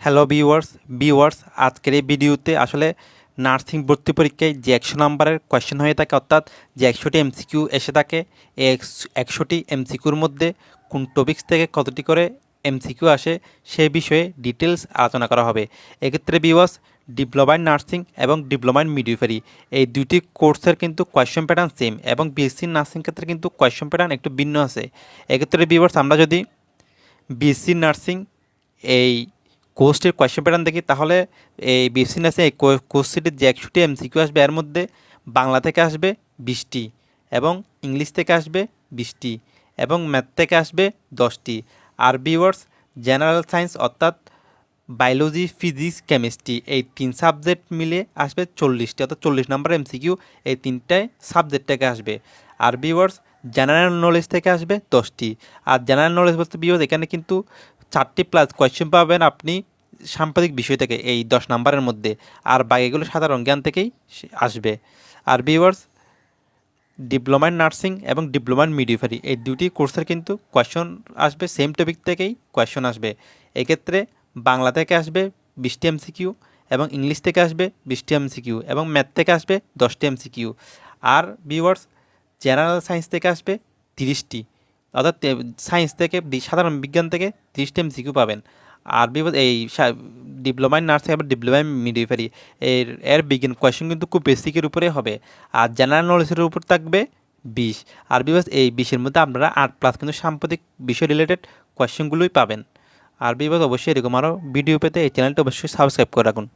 Hello viewers viewers আজকের এই ভিডিওতে আসলে নার্সিং ভর্তি পরীক্ষায় যে একশো নাম্বারের কোয়েশ্চেন হয়ে থাকে, অর্থাৎ যে একশোটি এমসিকিউ এসে থাকে একশোটি এমসিকিউর মধ্যে কোন টপিক্স থেকে কতটি করে এমসিকিউ আসে, সে বিষয়ে ডিটেলস আলোচনা করা হবে। এক্ষেত্রে ভিউয়ার্স ডিপ্লোমা ইন নার্সিং এবং ডিপ্লোমা ইন মিডওয়াইফারি এই দুটি কোর্সের কিন্তু কোয়েশ্চেন প্যাটার্ন সেম এবং বিএসসি নার্সিং ক্ষেত্রে কিন্তু কোয়েশ্চেন প্যাটার্ন একটু ভিন্ন আছে। এক্ষেত্রে ভিউয়ার্স আমরা যদি বিএসসি নার্সিং এই কোর্সটির কোয়েশ্চেন প্যাটার্ন দেখি, তাহলে এই বিএসসি নার্সিং এই কোর্সটির যে একশোটি এমসিকিউ আসবে, এর মধ্যে বাংলা থেকে আসবে বিশটি এবং ইংলিশ থেকে আসবে বিশটি এবং ম্যাথ থেকে আসবে দশটি। আর বিওয়ার্স জেনারেল সায়েন্স অর্থাৎ বায়োলজি ফিজিক্স কেমিস্ট্রি এই তিন সাবজেক্ট মিলে আসবে চল্লিশটি, অর্থাৎ চল্লিশ নম্বর এমসিকিউ এই তিনটায় সাবজেক্ট থেকে আসবে। আর বিওয়ার্স জেনারেল নলেজ থেকে আসবে দশটি। আর জেনারেল নলেজ বলতে বিওয়ার্স এখানে কিন্তু চারটি প্লাস কোয়েশ্চেন পাবেন আপনি সাম্প্রতিক বিষয় থেকে এই দশ নম্বরের মধ্যে আর বাকিগুলো সাধারণ জ্ঞান থেকেই আসবে। আর বিওয়ার্স ডিপ্লোমা ইন নার্সিং এবং ডিপ্লোমা ইন মিডিওফারি এই দুটি কোর্সের কিন্তু কোয়েশন আসবে সেম টপিক থেকেই কোয়েশন আসবে। এক্ষেত্রে বাংলা থেকে আসবে বিশটি এমসিকিউ এবং ইংলিশ থেকে আসবে বিশটি এমসিকিউ এবং ম্যাথ থেকে আসবে দশটি এমসিকিউ আর ভিউয়ার্স জেনারেল সায়েন্স থেকে আসবে তিরিশটি অর্থাৎ সায়েন্স থেকে, সাধারণ বিজ্ঞান থেকে তিরিশটি এমসিকিউ পাবেন। আর বিপদ, এই ডিপ্লোমা ইন নার্সিং এবং ডিপ্লোমা ইন মিডিফারি এর এর বিজ্ঞান কোয়েশন কিন্তু খুব বেসিকের উপরে হবে। আর জেনারেল নলেজের উপর থাকবে বিশ। আর বিপদ, এই বিশের মধ্যে আপনারা আট প্লাস কিন্তু সাম্প্রতিক বিষয় রিলেটেড কোয়েশ্চেনগুলোই পাবেন। আর বিপদ, অবশ্যই এরকম আরও ভিডিও পেতে এই চ্যানেলটা অবশ্যই সাবস্ক্রাইব করে রাখুন।